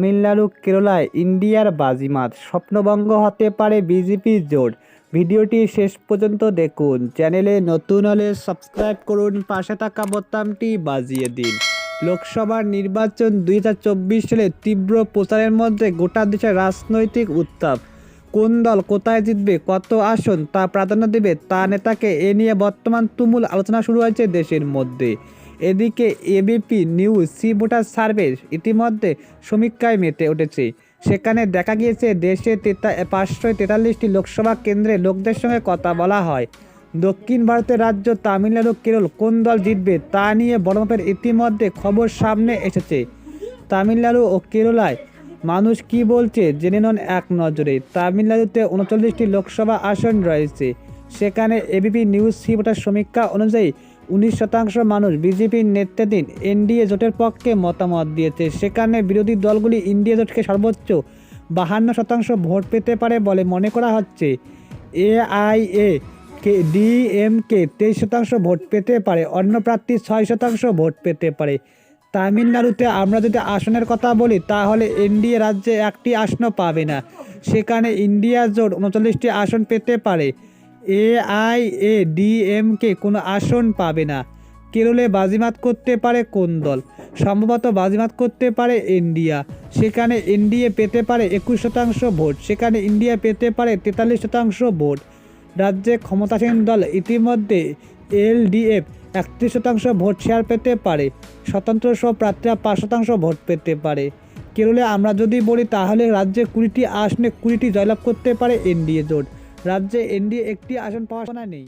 তামিলনাড়ু, কেরলায় ইন্ডিয়ার বাজিমাত স্বপ্নভঙ্গ হতে পারে বিজেপির জোট। ভিডিওটি শেষ পর্যন্ত দেখুন। চ্যানেলে নতুন হলে সাবস্ক্রাইব করুন। পাশে থাকা বোতামটি বাজিয়ে দিন। লোকসভার নির্বাচন দুই হাজার চব্বিশ সালে তীব্র প্রচারের মধ্যে গোটা দেশের রাজনৈতিক উত্তাপ। কোন দল কোথায় জিতবে, কত আসন, তা প্রাধান্য দেবে তা নেতাকে এ নিয়ে বর্তমান তুমুল আলোচনা শুরু হয়েছে দেশের মধ্যে। এদিকে ABP News C voter survey ইতিমধ্যে সমীক্ষায় মেতে উঠেছে। সেখানে দেখা গিয়েছে, দেশে তেতা পাঁচশো তেতাল্লিশটি লোকসভা কেন্দ্রে লোকদের সঙ্গে কথা বলা হয়। দক্ষিণ ভারতের রাজ্য তামিলনাড়ু কেরল কোন দল জিতবে তা নিয়ে বড় মাপের ইতিমধ্যে খবর সামনে এসেছে। তামিলনাড়ু ও কেরলায় মানুষ কি বলছে জেনে নেন এক নজরে। তামিলনাড়ুতে উনচল্লিশটি লোকসভা আসন রয়েছে। সেখানে এবিপি নিউজ সি ভোটার সমীক্ষা অনুযায়ী উনিশ শতাংশ মানুষ বিজেপির নেতৃত্বাধীন এনডিএ জোটের পক্ষে মতামত দিয়েছে। সেখানে বিরোধী দলগুলি ইন্ডিয়া জোটকে সর্বোচ্চ বাহান্ন শতাংশ ভোট পেতে পারে বলে মনে করা হচ্ছে। এআইএ কে, ডিএমকে তেইশ শতাংশ ভোট পেতে পারে, অন্য প্রার্থী ছয় শতাংশ ভোট পেতে পারে। তামিলনাড়ুতে আমরা যদি আসনের কথা বলি, তাহলে এনডিএ রাজ্যে একটি আসনও পাবে না। সেখানে ইন্ডিয়া জোট উনচল্লিশটি আসন পেতে পারে। এআইএ ডিএমকে কোনো আসন পাবে না। কেরলে বাজিমাত করতে পারে কোন দল? সম্ভবত বাজিমাত করতে পারে ইন্ডিয়া। সেখানে এনডিএ পেতে পারে একুশ শতাংশ ভোট। সেখানে ইন্ডিয়া পেতে পারে তেতাল্লিশ শতাংশ ভোট। রাজ্যে ক্ষমতাসীন দল ইতিমধ্যে এলডিএফ একত্রিশ শতাংশ ভোট শেয়ার পেতে পারে। স্বতন্ত্র সব প্রার্থীরা পাঁচ শতাংশ ভোট পেতে পারে। কেরলে আমরা যদি বলি তাহলে রাজ্যে কুড়িটি আসনে কুড়িটি জয়লাভ করতে পারে এনডিএ জোট। রাজ্যে এনডিএ একটি আসন পাওয়ার নেই।